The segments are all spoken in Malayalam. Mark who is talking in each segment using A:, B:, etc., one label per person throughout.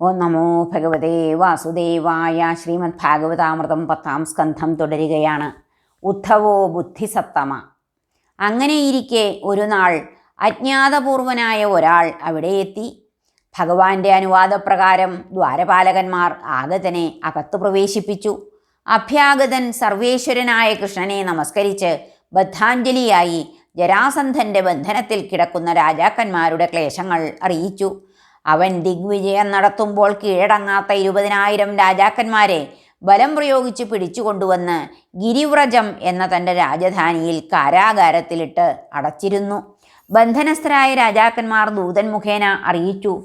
A: ഓം നമോ ഭഗവതേ വാസുദേവായ ശ്രീമദ് ഭാഗവതാമൃതം പത്താം സ്കന്ധം തുടരുകയാണ്. ഉദ്ധവോ ബുദ്ധിസത്തമ. അങ്ങനെയിരിക്കെ ഒരു നാൾ അജ്ഞാതപൂർവനായ ഒരാൾ അവിടെ എത്തി. ഭഗവാന്റെ അനുവാദപ്രകാരം ദ്വാരപാലകന്മാർ ആഗതനെ അകത്തു പ്രവേശിപ്പിച്ചു. അഭ്യാഗതൻ സർവേശ്വരനായ കൃഷ്ണനെ നമസ്കരിച്ച് ബദ്ധാഞ്ജലിയായി ജരാസന്ധന്റെ ബന്ധനത്തിൽ കിടക്കുന്ന രാജാക്കന്മാരുടെ ക്ലേശങ്ങൾ അറിയിച്ചു. അവൻ ദിഗ്വിജയം നടത്തുമ്പോൾ കീഴടങ്ങാത്ത ഇരുപതിനായിരം രാജാക്കന്മാരെ ബലം പ്രയോഗിച്ച് പിടിച്ചുകൊണ്ടുവന്ന് ഗിരിവ്രജം എന്ന തന്റെ രാജധാനിയിൽ കാരാഗാരത്തിലിട്ട് അടച്ചിരുന്നു. ബന്ധനസ്ഥരായ രാജാക്കന്മാർ ദൂതൻ മുഖേന അറിയിച്ചു.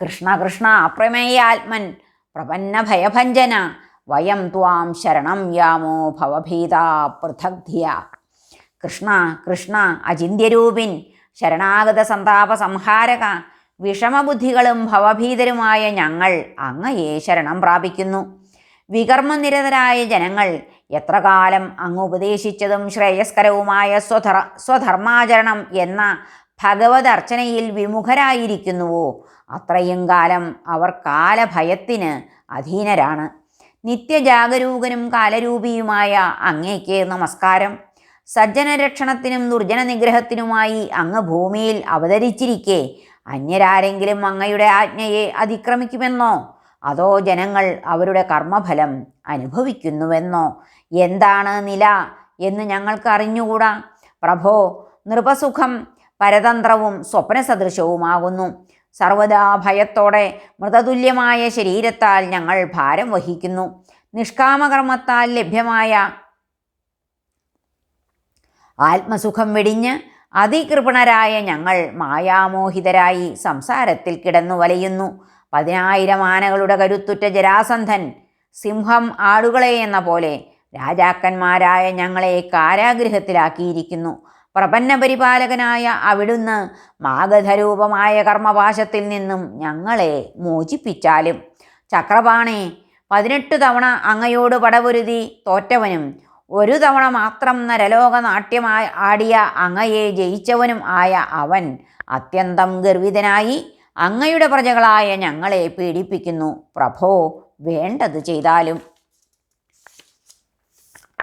A: കൃഷ്ണ കൃഷ്ണ അപ്രമേയാത്മൻ പ്രപന്ന ഭയഭഞ്ജന വയം ത്വാം ശരണം യാമോ ഭവഭീത പൃഥഗ്ധിയ. കൃഷ്ണ കൃഷ്ണ അചിന്യരൂപിൻ ശരണാഗത സന്താപ സംഹാരക വിഷമബുദ്ധികളും ഭവഭീതരുമായ ഞങ്ങൾ അങ്ങയെ ശരണം പ്രാപിക്കുന്നു. വികർമ്മനിരതരായ ജനങ്ങൾ എത്ര കാലം അങ്ങ് ഉപദേശിച്ചതും ശ്രേയസ്കരവുമായ സ്വധർ സ്വധർമാചരണം എന്ന ഭഗവത് അർച്ചനയിൽ വിമുഖരായിരിക്കുന്നുവോ? അത്രയും കാലം അവർ കാലഭയത്തിന് അധീനരാണ്. നിത്യജാഗരൂകനും കാലരൂപിയുമായ അങ്ങേക്ക് നമസ്കാരം. സജ്ജനരക്ഷണത്തിനും ദുർജന നിഗ്രഹത്തിനുമായി അങ്ങ് ഭൂമിയിൽ അവതരിച്ചിരിക്കെ അന്യരാരെങ്കിലും അങ്ങയുടെ ആജ്ഞയെ അതിക്രമിക്കുമെന്നോ? അതോ ജനങ്ങൾ അവരുടെ കർമ്മഫലം അനുഭവിക്കുന്നുവെന്നോ? എന്താണ് നില എന്ന് ഞങ്ങൾക്ക് അറിഞ്ഞുകൂടാ? പ്രഭോ നൃപസുഖം പരതന്ത്രവും സ്വപ്നസദൃശവുമാകുന്നു. സർവദാ ഭയത്തോടെ മൃതതുല്യമായ ശരീരത്താൽ ഞങ്ങൾ ഭാരം വഹിക്കുന്നു. നിഷ്കാമകർമ്മത്താൽ ലഭ്യമായ ആത്മസുഖം വെടിഞ്ഞ് അതികൃപണരായ ഞങ്ങൾ മായാമോഹിതരായി സംസാരത്തിൽ കിടന്നു വലയുന്നു. പതിനായിരം ആനകളുടെ കരുത്തുറ്റ ജരാസന്ധൻ സിംഹം ആടുകളെ എന്ന പോലെ രാജാക്കന്മാരായ ഞങ്ങളെ കാരാഗൃഹത്തിലാക്കിയിരിക്കുന്നു. പ്രപന്ന പരിപാലകനായ അവിടുന്ന് മാഗധരൂപമായ കർമ്മപാശത്തിൽ നിന്നും ഞങ്ങളെ മോചിപ്പിച്ചാലും. ചക്രപാണേ പതിനെട്ട് തവണ അങ്ങയോട് പടപൊരുതി തോറ്റവനും ഒരു തവണ മാത്രം നരലോക നാട്യമായി ആടിയ അങ്ങയെ ജയിച്ചവനും ആയ അവൻ അത്യന്തം ഗർവിതനായി അങ്ങയുടെ പ്രജകളായ ഞങ്ങളെ പീഡിപ്പിക്കുന്നു. പ്രഭോ വേണ്ടത് ചെയ്താലും.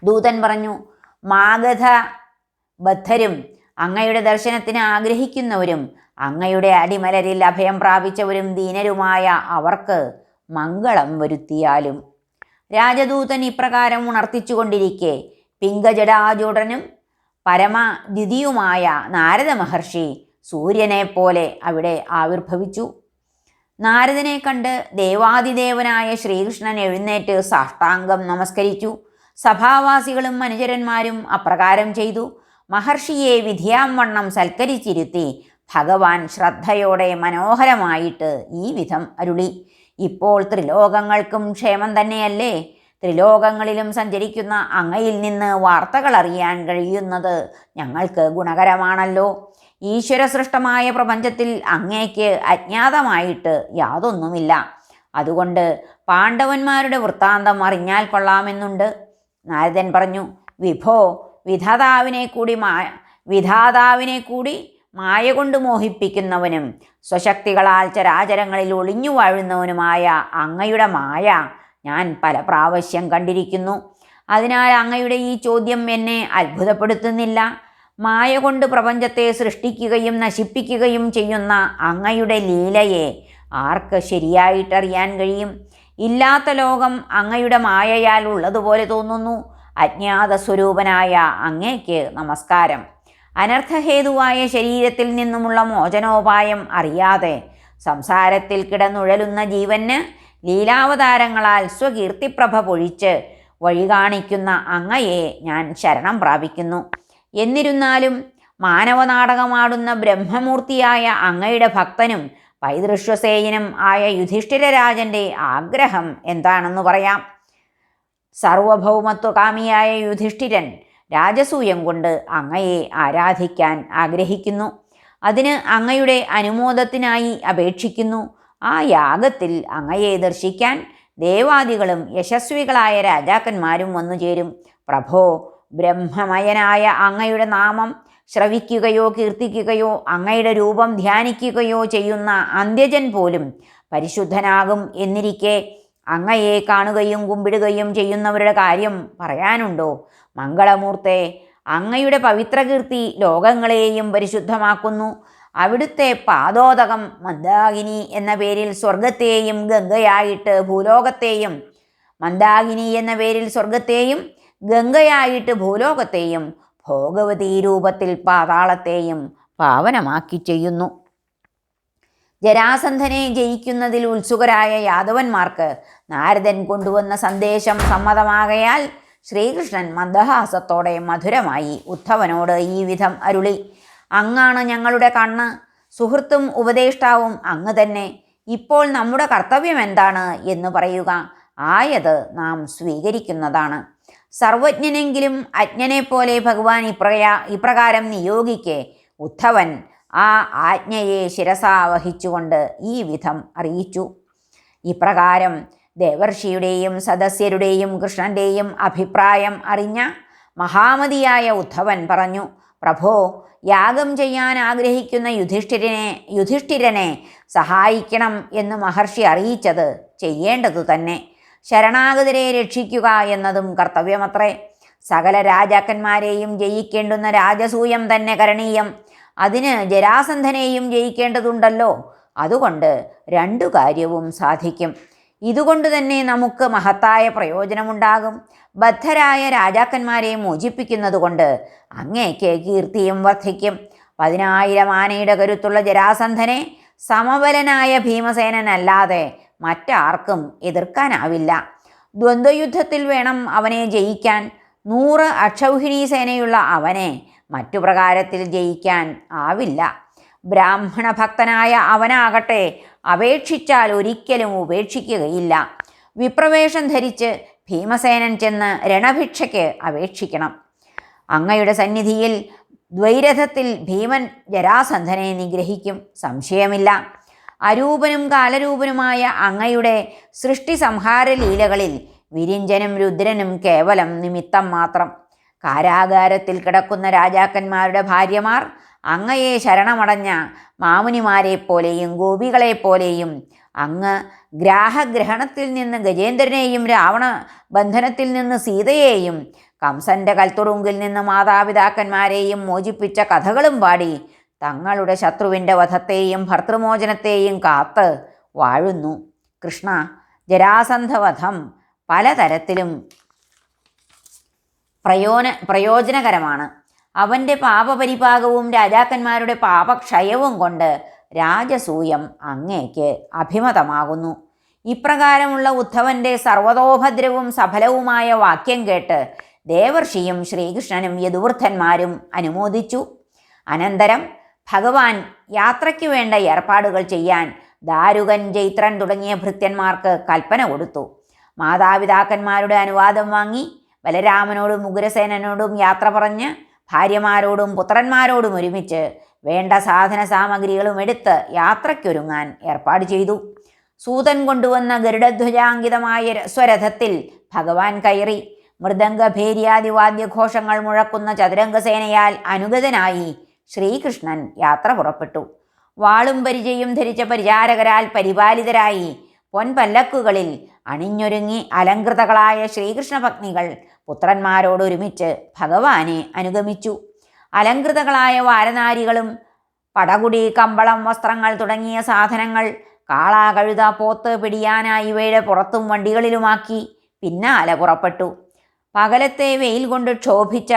A: ദൂതൻ പറഞ്ഞു മാഗധ ബദ്ധരും അങ്ങയുടെ ദർശനത്തിന് ആഗ്രഹിക്കുന്നവരും അങ്ങയുടെ അടിമലരിൽ അഭയം പ്രാപിച്ചവരും ദീനരുമായ അവർക്ക് മംഗളം വരുത്തിയാലും. രാജദൂതൻ ഇപ്രകാരം ഉണർത്തിച്ചുകൊണ്ടിരിക്കെ. പിങ്കജടാചൂടനും പരമദ്വിതിയുമായ നാരദ മഹർഷി സൂര്യനെ പോലെ അവിടെ ആവിർഭവിച്ചു. നാരദനെ കണ്ട് ദേവാദിദേവനായ ശ്രീകൃഷ്ണൻ എഴുന്നേറ്റ് സാഷ്ടാംഗം നമസ്കരിച്ചു. സഭാവാസികളും അനുചരന്മാരും അപ്രകാരം ചെയ്തു. മഹർഷിയെ വിധിയാം വണ്ണം സൽക്കരിച്ചിരുത്തി ഭഗവാൻ ശ്രദ്ധയോടെ മനോഹരമായിട്ട് ഈ വിധം അരുളി. ഇപ്പോൾ ത്രിലോകങ്ങൾക്കും ക്ഷേമം തന്നെയല്ലേ? ത്രിലോകങ്ങളിലും സഞ്ചരിക്കുന്ന അങ്ങയിൽ നിന്ന് വാർത്തകൾ അറിയാൻ കഴിയുന്നത് ഞങ്ങൾക്ക് ഗുണകരമാണല്ലോ. ഈശ്വര സൃഷ്ടമായ പ്രപഞ്ചത്തിൽ അങ്ങേക്ക് അജ്ഞാതമായിട്ട് യാതൊന്നുമില്ല. അതുകൊണ്ട് പാണ്ഡവന്മാരുടെ വൃത്താന്തം അറിഞ്ഞാൽ കൊള്ളാമെന്നുണ്ട്. നാരദൻ പറഞ്ഞു വിഭോ വിധാതാവിനെ കൂടി മാ വിധാതാവിനെ കൂടി മായ കൊണ്ട് മോഹിപ്പിക്കുന്നവനും സ്വശക്തികളാൽ ചരാചരങ്ങളിൽ ഒളിഞ്ഞു വാഴുന്നവനുമായ അങ്ങയുടെ മായ ഞാൻ പല പ്രാവശ്യം കണ്ടിരിക്കുന്നു. അതിനാൽ അങ്ങയുടെ ഈ ചോദ്യം എന്നെ അത്ഭുതപ്പെടുത്തുന്നില്ല. മായ കൊണ്ട് പ്രപഞ്ചത്തെ സൃഷ്ടിക്കുകയും നശിപ്പിക്കുകയും ചെയ്യുന്ന അങ്ങയുടെ ലീലയെ ആർക്ക് ശരിയായിട്ടറിയാൻ കഴിയും? ഇല്ലാത്ത ലോകം അങ്ങയുടെ മായയാൽ ഉള്ളതുപോലെ തോന്നുന്നു. അജ്ഞാത സ്വരൂപനായ അങ്ങേക്ക് നമസ്കാരം. അനർത്ഥഹേതുവായ ശരീരത്തിൽ നിന്നുമുള്ള മോചനോപായം അറിയാതെ സംസാരത്തിൽ കിടന്നുഴലുന്ന ജീവന് ലീലാവതാരങ്ങളാൽ സ്വകീർത്തിപ്രഭ പൊഴിച്ച് വഴി കാണിക്കുന്ന അങ്ങയെ ഞാൻ ശരണം പ്രാപിക്കുന്നു. എന്നിരുന്നാലും മാനവനാടകമാടുന്ന ബ്രഹ്മമൂർത്തിയായ അങ്ങയുടെ ഭക്തനും പൈതൃശ്വസേയനും ആയ യുധിഷ്ഠിരരാജന്റെ ആഗ്രഹം എന്താണെന്ന് പറയാം. സർവഭൗമത്വകാമിയായ യുധിഷ്ഠിരൻ രാജസൂയം കൊണ്ട് അങ്ങയെ ആരാധിക്കാൻ ആഗ്രഹിക്കുന്നു. അതിന് അങ്ങയുടെ അനുമോദത്തിനായി അപേക്ഷിക്കുന്നു. ആ യാഗത്തിൽ അങ്ങയെ ദർശിക്കാൻ ദേവാദികളും യശസ്വികളായ രാജാക്കന്മാരും വന്നു ചേരും. പ്രഭോ ബ്രഹ്മമയനായ അങ്ങയുടെ നാമം ശ്രവിക്കുകയോ കീർത്തിക്കുകയോ അങ്ങയുടെ രൂപം ധ്യാനിക്കുകയോ ചെയ്യുന്ന അന്ത്യജൻ പോലും പരിശുദ്ധനാകും എന്നിരിക്കെ അങ്ങയെ കാണുകയും കുമ്പിടുകയും ചെയ്യുന്നവരുടെ കാര്യം പറയാനുണ്ടോ? മംഗളമൂർത്തെ അങ്ങയുടെ പവിത്രകീർത്തി ലോകങ്ങളെയും പരിശുദ്ധമാക്കുന്നു. അവിടുത്തെ പാദോദകം മന്ദാകിനി എന്ന പേരിൽ സ്വർഗത്തെയും ഗംഗയായിട്ട് ഭൂലോകത്തെയും മന്ദാകിനി എന്ന പേരിൽ സ്വർഗത്തെയും ഗംഗയായിട്ട് ഭൂലോകത്തെയും ഭോഗവതി രൂപത്തിൽ പാതാളത്തെയും പാവനമാക്കി ചെയ്യുന്നു. ജരാസന്ധനെ ജയിക്കുന്നതിൽ ഉത്സുകരായ യാദവന്മാർക്ക് നാരദൻ കൊണ്ടുവന്ന സന്ദേശം സമ്മതമാകയാൽ ശ്രീകൃഷ്ണൻ മന്ദഹാസത്തോടെ മധുരമായി ഉദ്ധവനോട് ഈ വിധം അരുളി. അങ്ങാണ് ഞങ്ങളുടെ കണ്ണ്. സുഹൃത്തും ഉപദേഷ്ടാവും അങ്ങ് തന്നെ. ഇപ്പോൾ നമ്മുടെ കർത്തവ്യം എന്താണ്? എന്ന് പറയുക ആയത് നാം സ്വീകരിക്കുന്നതാണ്. സർവജ്ഞനെങ്കിലും അജ്ഞനെപ്പോലെ ഭഗവാൻ ഇപ്രയാ ഇപ്രകാരം നിയോഗിക്കെ ഉദ്ധവൻ ആ ആജ്ഞയെ ശിരസാവഹിച്ചുകൊണ്ട് ഈ വിധം അറിയിച്ചു. ഇപ്രകാരം ദേവർഷിയുടെയും സദസ്യരുടെയും കൃഷ്ണന്റെയും അഭിപ്രായം അറിഞ്ഞ മഹാമതിയായ ഉദ്ധവൻ പറഞ്ഞു പ്രഭോ യാഗം ചെയ്യാൻ ആഗ്രഹിക്കുന്ന യുധിഷ്ഠിരനെ യുധിഷ്ഠിരനെ സഹായിക്കണം എന്ന് മഹർഷി അറിയിച്ചത് ചെയ്യേണ്ടതു തന്നെ. ശരണാഗതരെ രക്ഷിക്കുക എന്നതും കർത്തവ്യമത്രേ. സകല രാജാക്കന്മാരെയും ജയിക്കേണ്ടുന്ന രാജസൂയം തന്നെ കരണീയം. അതിന് ജരാസന്ധനെയും ജയിക്കേണ്ടതുണ്ടല്ലോ. അതുകൊണ്ട് രണ്ടു കാര്യവും സാധിക്കും. ഇതുകൊണ്ട് തന്നെ നമുക്ക് മഹത്തായ പ്രയോജനമുണ്ടാകും. ബദ്ധരായ രാജാക്കന്മാരെ മോചിപ്പിക്കുന്നതുകൊണ്ട് അങ്ങേക്ക് കീർത്തിയും വർദ്ധിക്കും. പതിനായിരം ആനയുടെ കരുത്തുള്ള ജരാസന്ധനെ സമബലനായ ഭീമസേനനല്ലാതെ മറ്റാർക്കും എതിർക്കാനാവില്ല. ദ്വന്ദ്വയുദ്ധത്തിൽ വേണം അവനെ ജയിക്കാൻ. നൂറ് അക്ഷൗഹിണി സേനയുള്ള അവനെ മറ്റു പ്രകാരത്തിൽ ജയിക്കാൻ ആവില്ല. ബ്രാഹ്മണ ഭക്തനായ അവനാകട്ടെ അപേക്ഷിച്ചാൽ ഒരിക്കലും ഉപേക്ഷിക്കുകയില്ല. വിപ്രവേഷം ധരിച്ച് ഭീമസേനൻ ചെന്ന് രണഭിക്ഷയ്ക്ക് അപേക്ഷിക്കണം. അങ്ങയുടെ സന്നിധിയിൽ ദ്വൈരഥത്തിൽ ഭീമൻ ജരാസന്ധനെ നിഗ്രഹിക്കും. സംശയമില്ല. അരൂപനും കാലരൂപനുമായ അങ്ങയുടെ സൃഷ്ടി സംഹാര ലീലകളിൽ വിരിഞ്ചനും രുദ്രനും കേവലം നിമിത്തം മാത്രം. കാരാകാരത്തിൽ കിടക്കുന്ന രാജാക്കന്മാരുടെ ഭാര്യമാർ അങ്ങയെ ശരണമടഞ്ഞ മാമുനിമാരെപ്പോലെയും ഗോപികളെപ്പോലെയും അങ്ങ് ഗ്രാഹഗ്രഹണത്തിൽ നിന്ന് ഗജേന്ദ്രനെയും രാവണ ബന്ധനത്തിൽ നിന്ന് സീതയെയും കംസന്റെ കൽത്തുറുങ്കിൽ നിന്ന് മാതാപിതാക്കന്മാരെയും മോചിപ്പിച്ച കഥകളും പാടി തങ്ങളുടെ ശത്രുവിന്റെ വധത്തെയും ഭർത്തൃമോചനത്തെയും കാത്ത് വാഴുന്നു. കൃഷ്ണ ജരാസന്ധവധം പലതരത്തിലും പ്രയോന പ്രയോജനകരമാണ്. അവന്റെ പാപപരിപാകവും രാജാക്കന്മാരുടെ പാപക്ഷയവും കൊണ്ട് രാജസൂയം അങ്ങേക്ക് അഭിമതമാകുന്നു. ഇപ്രകാരമുള്ള ഉദ്ധവന്റെ സർവതോഭദ്രവും സഫലവുമായ വാക്യം കേട്ട് ദേവർഷിയും ശ്രീകൃഷ്ണനും യദുവൃദ്ധന്മാരും അനുമോദിച്ചു. അനന്തരം ഭഗവാൻ യാത്രയ്ക്ക് വേണ്ട ഏർപ്പാടുകൾ ചെയ്യാൻ ദാരുകൻ ജൈത്രൻ തുടങ്ങിയ ഭൃത്യന്മാർക്ക് കൽപ്പന കൊടുത്തു. മാതാപിതാക്കന്മാരുടെ അനുവാദം വാങ്ങി ബലരാമനോടും ഉഗ്രസേനോടും യാത്ര പറഞ്ഞ് ഭാര്യമാരോടും പുത്രന്മാരോടും ഒരുമിച്ച് വേണ്ട സാധന സാമഗ്രികളും എടുത്ത് യാത്രയ്ക്കൊരുങ്ങാൻ ഏർപ്പാട് ചെയ്തു. സൂതൻ കൊണ്ടുവന്ന ഗരുഡധ്വജാങ്കിതമായ സ്വരഥത്തിൽ ഭഗവാൻ കയറി. മൃദംഗഭേര്യാദി വാദ്യഘോഷങ്ങൾ മുഴക്കുന്ന ചതുരംഗസേനയാൽ അനുഗതനായി ശ്രീകൃഷ്ണൻ യാത്ര പുറപ്പെട്ടു. വാളും പരിചയും ധരിച്ച പരിചാരകരാൽ പരിപാലിതരായി പൊൻപല്ലക്കുകളിൽ അണിഞ്ഞൊരുങ്ങി അലങ്കൃതകളായ ശ്രീകൃഷ്ണ പത്നികൾ പുത്രന്മാരോടൊരുമിച്ച് ഭഗവാനെ അനുഗമിച്ചു. അലങ്കൃതകളായ വാരനാരികളും പടകുടി കമ്പളം വസ്ത്രങ്ങൾ തുടങ്ങിയ സാധനങ്ങൾ കാള കഴുത പോത്ത് പിടിയാനായി ഇവയുടെ പുറത്തും വണ്ടികളിലുമാക്കി പിന്നാലെ പുറപ്പെട്ടു. പകലത്തെ വെയിൽ കൊണ്ട് ക്ഷോഭിച്ച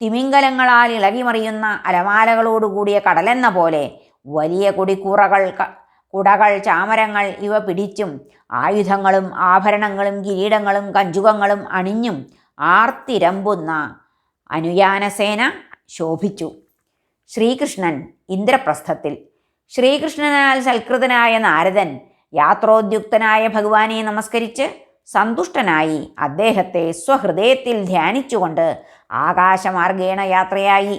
A: തിമിംഗലങ്ങളാൽ ഇളകിമറിയുന്ന അലമാലകളോടുകൂടിയ കടലെന്ന പോലെ വലിയ കുടിക്കൂറകൾ കുടകൾ ചാമരങ്ങൾ ഇവ പിടിച്ചും ആയുധങ്ങളും ആഭരണങ്ങളും കിരീടങ്ങളും കഞ്ചുകങ്ങളും അണിഞ്ഞും ആർത്തിരമ്പുന്ന അനുയാനസേന ശോഭിച്ചു. ശ്രീകൃഷ്ണൻ ഇന്ദ്രപ്രസ്ഥത്തിൽ. ശ്രീകൃഷ്ണനാൽ സൽകൃതനായ നാരദൻ യാത്രോദ്യുക്തനായ ഭഗവാനെ നമസ്കരിച്ച് സന്തുഷ്ടനായി അദ്ദേഹത്തെ സ്വഹൃദയത്തിൽ ധ്യാനിച്ചുകൊണ്ട് ആകാശമാർഗേണ യാത്രയായി.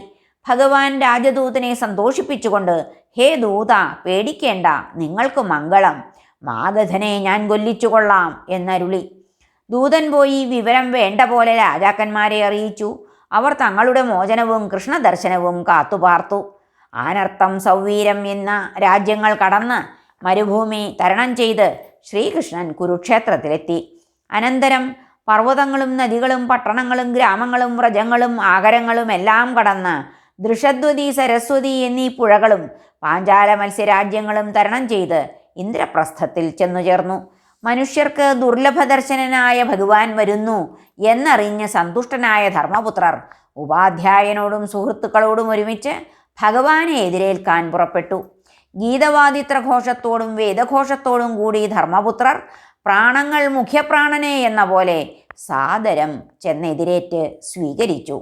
A: ഭഗവാൻ രാജദൂതനെ സന്തോഷിപ്പിച്ചുകൊണ്ട് ഹേ ദൂത പേടിക്കേണ്ട നിങ്ങൾക്ക് മംഗളം. മാഗധനെ ഞാൻ കൊല്ലിച്ചുകൊള്ളാം എന്നരുളി. ദൂതൻ പോയി വിവരം വേണ്ട പോലെ രാജാക്കന്മാരെ അറിയിച്ചു. അവർ തങ്ങളുടെ മോചനവും കൃഷ്ണദർശനവും കാത്തുപാർത്തു. ആനർത്ഥം സൗവീരം എന്ന രാജ്യങ്ങൾ കടന്ന് മരുഭൂമി തരണം ചെയ്ത് ശ്രീകൃഷ്ണൻ കുരുക്ഷേത്രത്തിലെത്തി. അനന്തരം പർവതങ്ങളും നദികളും പട്ടണങ്ങളും ഗ്രാമങ്ങളും വ്രജങ്ങളും ആകരങ്ങളും എല്ലാം കടന്ന് ദൃഷദ്വതി സരസ്വതി എന്നീ പുഴകളും പാഞ്ചാല മത്സ്യരാജ്യങ്ങളും തരണം ചെയ്ത് ഇന്ദ്രപ്രസ്ഥത്തിൽ ചെന്നു ചേർന്നു. മനുഷ്യർക്ക് ദുർലഭദർശനനായ ഭഗവാൻ വരുന്നു എന്നറിഞ്ഞ് സന്തുഷ്ടനായ ധർമ്മപുത്രർ ഉപാധ്യായനോടും സുഹൃത്തുക്കളോടും ഒരുമിച്ച് ഭഗവാനെ എതിരേൽക്കാൻ പുറപ്പെട്ടു. ഗീതവാദിത്രഘോഷത്തോടും വേദഘോഷത്തോടും കൂടി ധർമ്മപുത്രർ പ്രാണങ്ങൾ മുഖ്യപ്രാണനെ എന്ന പോലെ സാദരം ചെന്നെതിരേറ്റ് സ്വീകരിച്ചു.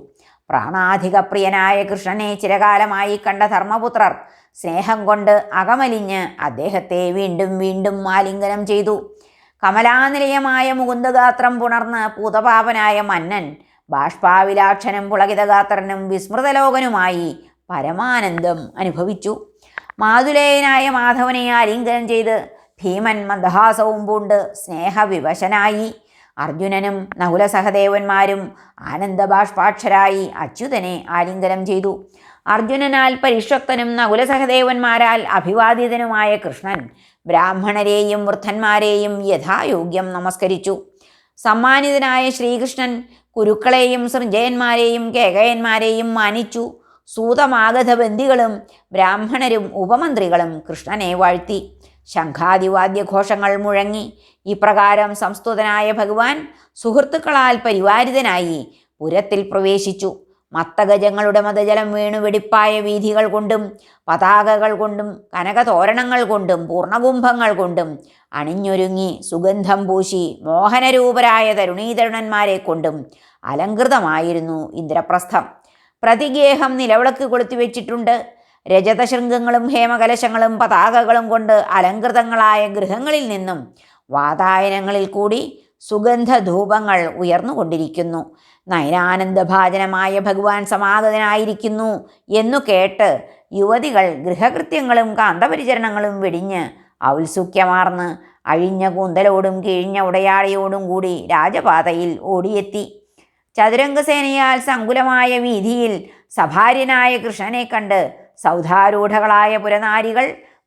A: പ്രാണാധിക പ്രിയനായ കൃഷ്ണനെ ചിരകാലമായി കണ്ട ധർമ്മപുത്രർ സ്നേഹം കൊണ്ട് അകമലിഞ്ഞ് അദ്ദേഹത്തെ വീണ്ടും വീണ്ടും മാലിംഗനം ചെയ്തു. കമലാനിലയമായ മുകുന്ദഗാത്രം പുണർന്ന് പൂതപാപനായ മന്നൻ ബാഷ്പാവിലാക്ഷനും പുളകിതഗാത്രനും വിസ്മൃതലോകനുമായി പരമാനന്ദം അനുഭവിച്ചു. മാതുലേയനായ മാധവനെ ആലിംഗനം ചെയ്ത് ഭീമൻ മന്ദഹാസവും പൂണ്ട് സ്നേഹവിവശനായി. അർജുനനും നകുല സഹദേവന്മാരും ആനന്ദബാഷ്പാക്ഷരായി അച്യുതനെ ആലിംഗനം ചെയ്തു. അർജുനനാൽ പരിഷക്തനും നകുല സഹദേവന്മാരാൽ അഭിവാദിതനുമായ കൃഷ്ണൻ ബ്രാഹ്മണരെയും വൃദ്ധന്മാരെയും യഥായോഗ്യം നമസ്കരിച്ചു. സമ്മാനിതനായ ശ്രീകൃഷ്ണൻ കുരുക്കളെയും സൃഞ്ജയന്മാരെയും കേകയന്മാരെയും മാനിച്ചു. സൂതമാഗധ ബന്ദികളും ബ്രാഹ്മണരും ഉപമന്ത്രികളും കൃഷ്ണനെ വാഴ്ത്തി. ശംഖാദിവാദ്യഘോഷങ്ങൾ മുഴങ്ങി. ഇപ്രകാരം സംസ്തുതനായ ഭഗവാൻ സുഹൃത്തുക്കളാൽ പരിവാരിതനായി പുരത്തിൽ പ്രവേശിച്ചു. മത്തഗജങ്ങളുടെ മതജലം വീണു വെടിപ്പായ വീഥികൾ കൊണ്ടും പതാകകൾ കൊണ്ടും കനകതോരണങ്ങൾ കൊണ്ടും പൂർണകുംഭങ്ങൾ കൊണ്ടും അണിഞ്ഞൊരുങ്ങി സുഗന്ധം പൂശി മോഹനരൂപരായ തരുണീതരുണന്മാരെ കൊണ്ടും അലങ്കൃതമായിരുന്നു ഇന്ദ്രപ്രസ്ഥം. പ്രതിഗേഹം നിലവിളക്ക് കൊളുത്തി വെച്ചിട്ടുണ്ട് രജതശൃംഗങ്ങളും ഹേമകലശങ്ങളും പതാകകളും കൊണ്ട് അലങ്കൃതങ്ങളായ ഗൃഹങ്ങളിൽ നിന്നും വാതായനങ്ങളിൽ കൂടി സുഗന്ധധൂപങ്ങൾ ഉയർന്നുകൊണ്ടിരിക്കുന്നു. നയനാനന്ദഭാജനമായ ഭഗവാൻ സമാഗതനായിരിക്കുന്നു എന്നു കേട്ട് യുവതികൾ ഗൃഹകൃത്യങ്ങളും കാന്തപരിചരണങ്ങളും വെടിഞ്ഞ് ഔത്സുക്യമാർന്ന് അഴിഞ്ഞ കൂന്തലോടും കിഴിഞ്ഞ ഉടയാളിയോടും കൂടി രാജപാതയിൽ ഓടിയെത്തി. ചതുരംഗസേനയാൽ സങ്കുലമായ വീതിയിൽ സഭാര്യനായ കൃഷ്ണനെ കണ്ട് സൗധാരൂഢകളായ പുരനാരികൾ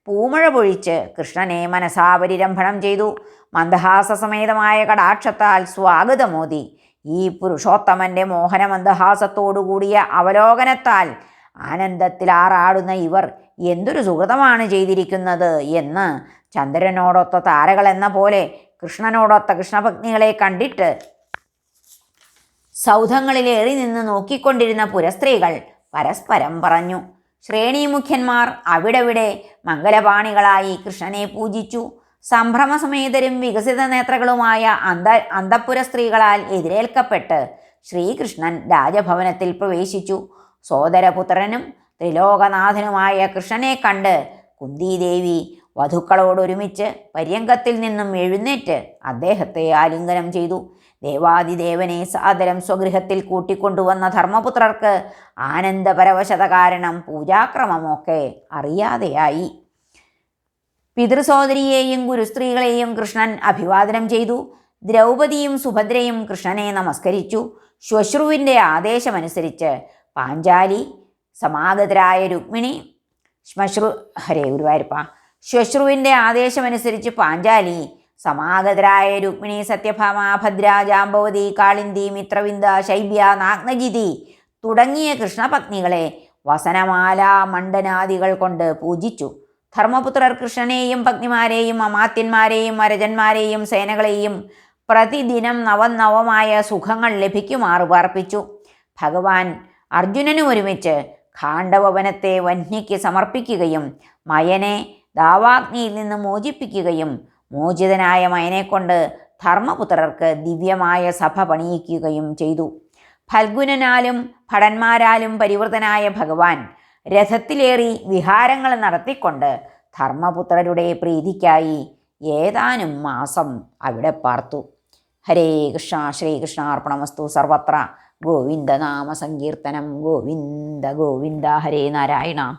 A: പൂമഴ പൊഴിച്ച് കൃഷ്ണനെ മനസാപരിരംഭണം ചെയ്തു. മന്ദഹാസസമേതമായ കടാക്ഷത്താൽ സ്വാഗതമോദി ഈ പുരുഷോത്തമന്റെ മോഹന മന്ദഹാസത്തോടുകൂടിയ അവലോകനത്താൽ ആനന്ദത്തിൽ ആറാടുന്ന ഇവർ എന്തൊരു സുഹൃതമാണ് ചെയ്തിരിക്കുന്നത് എന്ന് ചന്ദ്രനോടൊത്ത താരകൾ എന്ന പോലെ കൃഷ്ണനോടൊത്ത കൃഷ്ണഭക്തികളെ കണ്ടിട്ട് സൗധങ്ങളിലേറി നിന്ന് നോക്കിക്കൊണ്ടിരുന്ന പുരസ്ത്രീകൾ പരസ്പരം പറഞ്ഞു. ശ്രേണീമുഖ്യന്മാർ അവിടെവിടെ മംഗലപാണികളായി കൃഷ്ണനെ പൂജിച്ചു. സംഭ്രമസമേതരും വികസിത നേത്രകളുമായ അന്ത അന്തപ്പുര സ്ത്രീകളാൽ എതിരേൽക്കപ്പെട്ട് ശ്രീകൃഷ്ണൻ രാജഭവനത്തിൽ പ്രവേശിച്ചു. സോദരപുത്രനും ത്രിലോകനാഥനുമായ കൃഷ്ണനെ കണ്ട് കുന്തിദേവി വധുക്കളോടൊരുമിച്ച് പര്യങ്കത്തിൽ നിന്നും എഴുന്നേറ്റ് അദ്ദേഹത്തെ ആലിംഗനം ചെയ്തു. ദേവാദിദേവനെ സാദരം സ്വഗൃഹത്തിൽ കൂട്ടിക്കൊണ്ടുവന്ന ധർമ്മപുത്രർക്ക് ആനന്ദപരവശത കാരണം പൂജാക്രമമൊക്കെ അറിയാതെയായി. പിതൃസോദരിയെയും ഗുരുസ്ത്രീകളെയും കൃഷ്ണൻ അഭിവാദനം ചെയ്തു. ദ്രൗപദിയും സുഭദ്രയും കൃഷ്ണനെ നമസ്കരിച്ചു. ശ്വശ്രുവിന്റെ ആദേശമനുസരിച്ച് പാഞ്ചാലി സമാഗതരായ രുക്മിണി ശ്മശ്രു ഹരേ ഗുരുവായൂരപ്പ ശ്വശ്രുവിന്റെ ആദേശമനുസരിച്ച് പാഞ്ചാലി സമാഗതരായ രുക്മിണി സത്യഭാമ ഭദ്ര ജാമ്പവതി കാളിന്തി മിത്രവിന്ദ ശൈബ്യ നാഗ്നജിതി തുടങ്ങിയ കൃഷ്ണപത്നികളെ വസനമാല മണ്ഡനാദികൾ കൊണ്ട് പൂജിച്ചു. ധർമ്മപുത്രർ കൃഷ്ണനെയും പത്നിമാരെയും അമാത്യന്മാരെയും അരജന്മാരെയും സേനകളെയും പ്രതിദിനം നവനവമായ സുഖങ്ങൾ ലഭിക്കുമാറ് പാർപ്പിച്ചു ഭഗവാൻ അർജുനനും ഒരുമിച്ച് ഖാണ്ഡവവനത്തെ വന്യയ്ക്ക് സമർപ്പിക്കുകയും മയനെ ദാവാഗ്നിയിൽ നിന്ന് മോചിപ്പിക്കുകയും മോചിതനായ മയനെക്കൊണ്ട് ധർമ്മപുത്രർക്ക് ദിവ്യമായ സഭ പണിയിക്കുകയും ചെയ്തു. ഫൽഗുനനാലും ഭടന്മാരാലും പരിവൃതനായ ഭഗവാൻ രഥത്തിലേറി വിഹാരങ്ങൾ നടത്തിക്കൊണ്ട് ധർമ്മപുത്രരുടെ പ്രീതിക്കായി ഏതാനും മാസം അവിടെ പാർത്തു. ഹരേ കൃഷ്ണ ശ്രീകൃഷ്ണ അർപ്പണമസ്തു സർവത്ര. ഗോവിന്ദനാമ സങ്കീർത്തനം. ഗോവിന്ദ ഗോവിന്ദ ഹരേ നാരായണ.